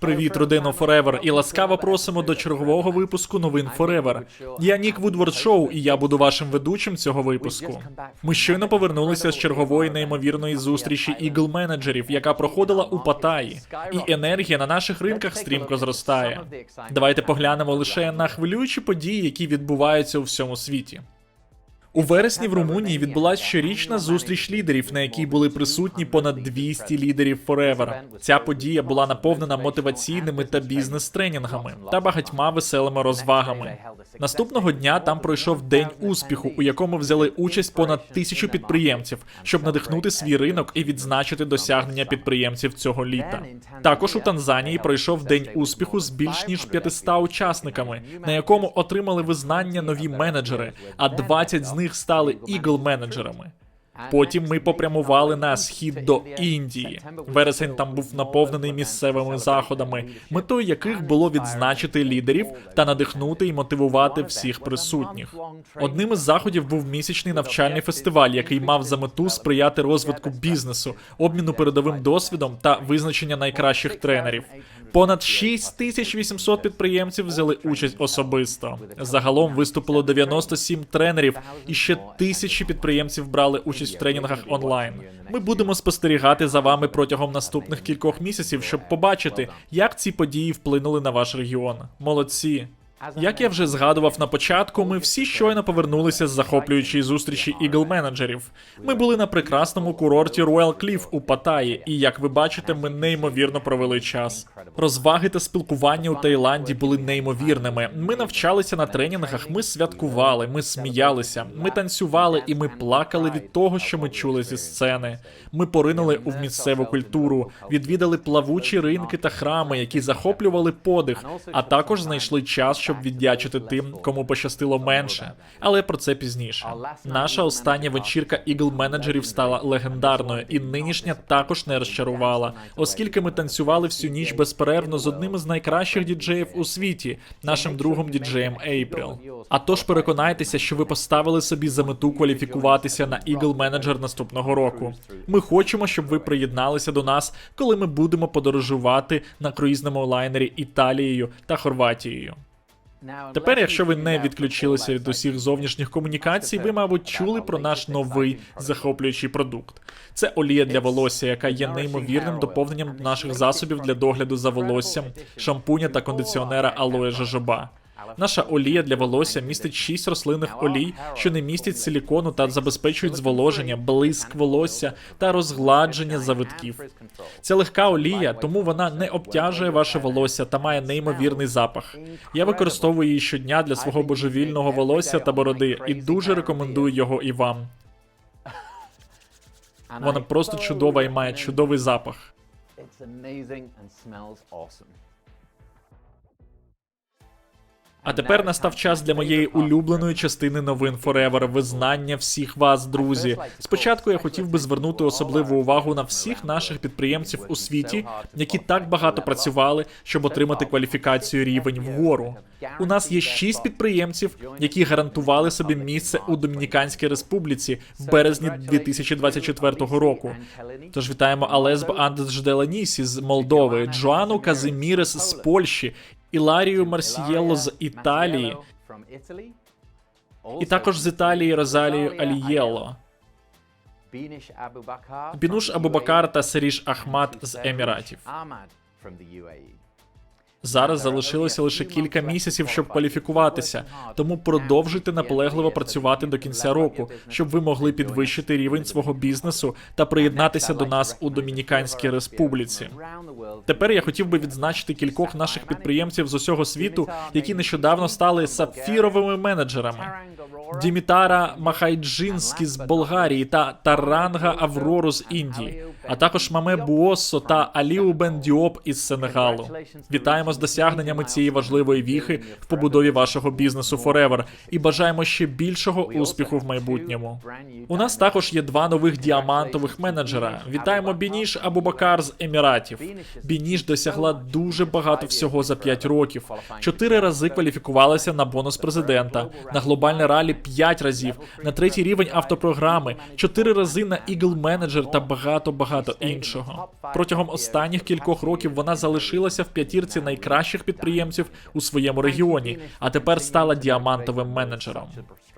Привіт, родино Forever, і ласкаво просимо до чергового випуску новин Forever. Я Нік Вудворд Шоу, і я буду вашим ведучим цього випуску. Ми щойно повернулися з чергової неймовірної зустрічі ігл менеджерів, яка проходила у Паттайі. І енергія на наших ринках стрімко зростає. Давайте поглянемо лише на хвилюючі події, які відбуваються у всьому світі. У вересні в Румунії відбулася щорічна зустріч лідерів, на якій були присутні понад 200 лідерів Forever. Ця подія була наповнена мотиваційними та бізнес-тренінгами та багатьма веселими розвагами. Наступного дня там пройшов день успіху, у якому взяли участь понад тисячу підприємців, щоб надихнути свій ринок і відзначити досягнення підприємців цього літа. Також у Танзанії пройшов день успіху з більш ніж 500 учасниками, на якому отримали визнання нові менеджери, а 20 з них стали ігл-менеджерами. Потім ми попрямували на схід до Індії. Вересень там був наповнений місцевими заходами, метою яких було відзначити лідерів та надихнути і мотивувати всіх присутніх. Одним із заходів був місячний навчальний фестиваль, який мав за мету сприяти розвитку бізнесу, обміну передовим досвідом та визначення найкращих тренерів. Понад 6800 підприємців взяли участь особисто. Загалом виступило 97 тренерів, і ще тисячі підприємців брали участь в тренінгах онлайн. Ми будемо спостерігати за вами протягом наступних кількох місяців, щоб побачити, як ці події вплинули на ваш регіон. Молодці. Як я вже згадував на початку, ми всі щойно повернулися з захоплюючої зустрічі ігл менеджерів. Ми були на прекрасному курорті Royal Cliff у Паттайі, і як ви бачите, ми неймовірно провели час. Розваги та спілкування у Таїланді були неймовірними. Ми навчалися на тренінгах, ми святкували, ми сміялися, ми танцювали і ми плакали від того, що ми чули зі сцени. Ми поринули у місцеву культуру, відвідали плавучі ринки та храми, які захоплювали подих, а також знайшли час, щоб віддячити тим, кому пощастило менше. Але про це пізніше. Наша остання вечірка ігл менеджерів стала легендарною, і нинішня також не розчарувала, оскільки ми танцювали всю ніч безперервно з одним із найкращих діджеїв у світі, нашим другом діджеєм April. А тож переконайтеся, що ви поставили собі за мету кваліфікуватися на ігл менеджер наступного року. Ми хочемо, щоб ви приєдналися до нас, коли ми будемо подорожувати на круїзному лайнері Італією та Хорватією. Тепер, якщо ви не відключилися від усіх зовнішніх комунікацій, ви, мабуть, чули про наш новий захоплюючий продукт. Це олія для волосся, яка є неймовірним доповненням наших засобів для догляду за волоссям, шампуня та кондиціонера алоє жожоба. Наша олія для волосся містить 6 рослинних олій, що не містять силікону та забезпечують зволоження, блиск волосся та розгладження завитків. Це легка олія, тому вона не обтяжує ваше волосся та має неймовірний запах. Я використовую її щодня для свого божевільного волосся та бороди і дуже рекомендую його і вам. Вона просто чудова і має чудовий запах. It's amazing and smells awesome. А тепер настав час для моєї улюбленої частини новин Forever – визнання всіх вас, друзі. Спочатку я хотів би звернути особливу увагу на всіх наших підприємців у світі, які так багато працювали, щоб отримати кваліфікацію рівень вгору. У нас є шість підприємців, які гарантували собі місце у Домініканській Республіці в березні 2024 року. Тож вітаємо Алесбо Андесжделанісі з Молдови, Джоану Казимірес з Польщі, Іларію Марсієло з Італії, і також з Італії Розалію Алієло, Бінуш Абубакар та Сиріш Ахмад з Еміратів. Зараз залишилося лише кілька місяців, щоб кваліфікуватися, тому продовжуйте наполегливо працювати до кінця року, щоб ви могли підвищити рівень свого бізнесу та приєднатися до нас у Домініканській Республіці. Тепер я хотів би відзначити кількох наших підприємців з усього світу, які нещодавно стали сапфіровими менеджерами. Дімітара Махайджинські з Болгарії та Таранга Аврору з Індії, а також Маме Буоссо та Аліу Бен Діоп із Сенегалу. Вітаємо з досягненнями цієї важливої віхи в побудові вашого бізнесу Forever і бажаємо ще більшого успіху в майбутньому. У нас також є два нових діамантових менеджера. Вітаємо Бініш Абубакар з Еміратів. Бініш досягла дуже багато всього за 5 років. Чотири рази кваліфікувалася на бонус президента, на глобальне ралі 5 разів, на третій рівень автопрограми, 4 рази на Eagle Manager та багато багато іншого. Протягом останніх кількох років вона залишилася в п'ятірці найкращих підприємців у своєму регіоні, а тепер стала діамантовим менеджером.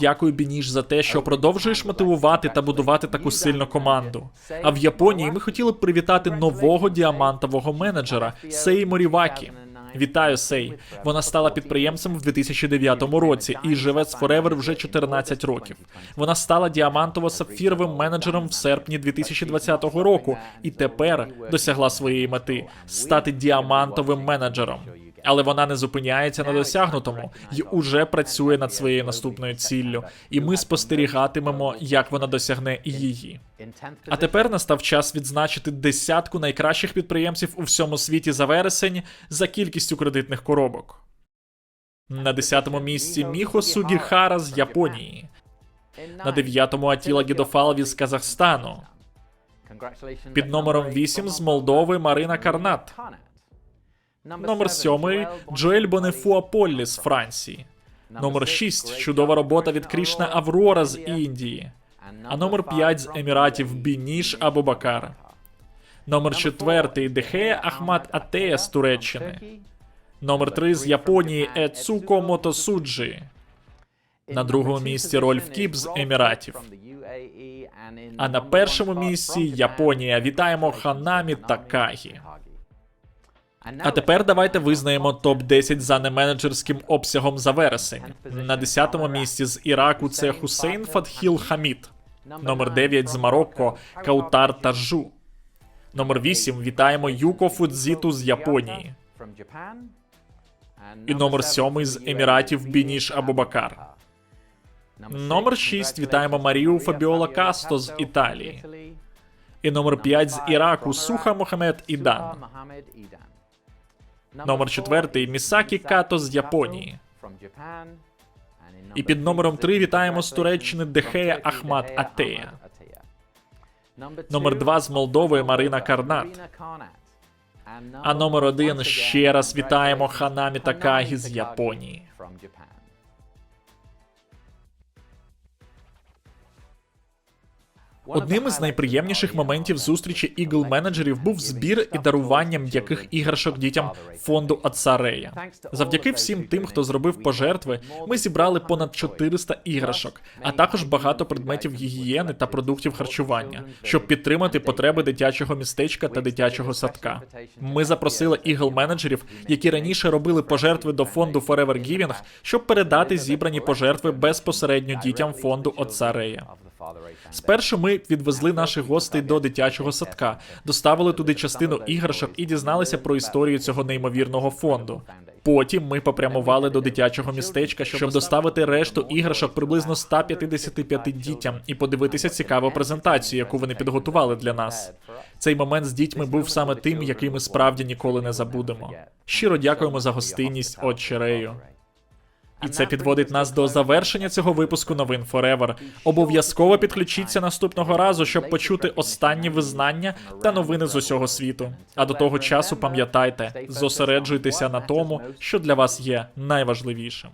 Дякую, Бініш, за те, що продовжуєш мотивувати та будувати таку сильну команду. А в Японії ми хотіли б привітати нового діамантового менеджера Сей Морівакі. Вітаю, Сей. Вона стала підприємцем в 2009 році і живе з Forever вже 14 років. Вона стала діамантово-сапфіровим менеджером в серпні 2020 року і тепер досягла своєї мети стати діамантовим менеджером. Але вона не зупиняється на досягнутому і уже працює над своєю наступною ціллю. І ми спостерігатимемо, як вона досягне її. А тепер настав час відзначити десятку найкращих підприємців у всьому світі за вересень за кількістю кредитних коробок. На десятому місці Міхо Сугіхара з Японії. На дев'ятому Атіла Гідофалові з Казахстану. Під номером 8 з Молдови Марина Карнат. Номер сьомий Джоель Бонефуа Поллі з Франції. Номер 6 чудова робота від Крішна Аврора з Індії. А номер 5 з Еміратів Бініш Абубакар. Номер 4 Дехея Ахмат Атея з Туреччини. Номер 3 з Японії Ецуко Мотосуджі. На другому місці Рольф Кіп з Еміратів. А на першому місці Японія. Вітаємо Ханамі Такагі. А тепер давайте визнаємо топ-10 за неменеджерським обсягом за вересень. На 10-му місці з Іраку це Хусейн Фатхіл Хамід. Номер 9 з Марокко Каутар Тажу. Номер 8 вітаємо Юко Фудзіту з Японії. І номер 7 з Еміратів Бініш Абубакар. Номер 6 вітаємо Марію Фабіола Касто з Італії. І номер 5 з Іраку Суха Мохамед Ідан. Номер четвертий Місакі Като з Японії. І під номером 3 вітаємо з Туреччини Дехея Ахмат Атея. Номер 2 з Молдови Марина Карнат. А номер 1 ще раз вітаємо Ханамі Такагі з Японії. Одним із найприємніших моментів зустрічі ігл менеджерів був збір і дарування м'яких іграшок дітям фонду Ацарея. Завдяки всім тим, хто зробив пожертви, ми зібрали понад 400 іграшок, а також багато предметів гігієни та продуктів харчування, щоб підтримати потреби дитячого містечка та дитячого садка. Ми запросили ігл менеджерів, які раніше робили пожертви до фонду Forever Giving, щоб передати зібрані пожертви безпосередньо дітям фонду Оцарея. Спершу ми відвезли наших гостей до дитячого садка, доставили туди частину іграшок і дізналися про історію цього неймовірного фонду. Потім ми попрямували до дитячого містечка, щоб доставити решту іграшок приблизно 155 дітям і подивитися цікаву презентацію, яку вони підготували для нас. Цей момент з дітьми був саме тим, який ми справді ніколи не забудемо. Щиро дякуємо за гостинність, отче Рею. І це підводить нас до завершення цього випуску новин Forever. Обов'язково підключіться наступного разу, щоб почути останні визнання та новини з усього світу. А до того часу пам'ятайте, зосереджуйтеся на тому, що для вас є найважливішим.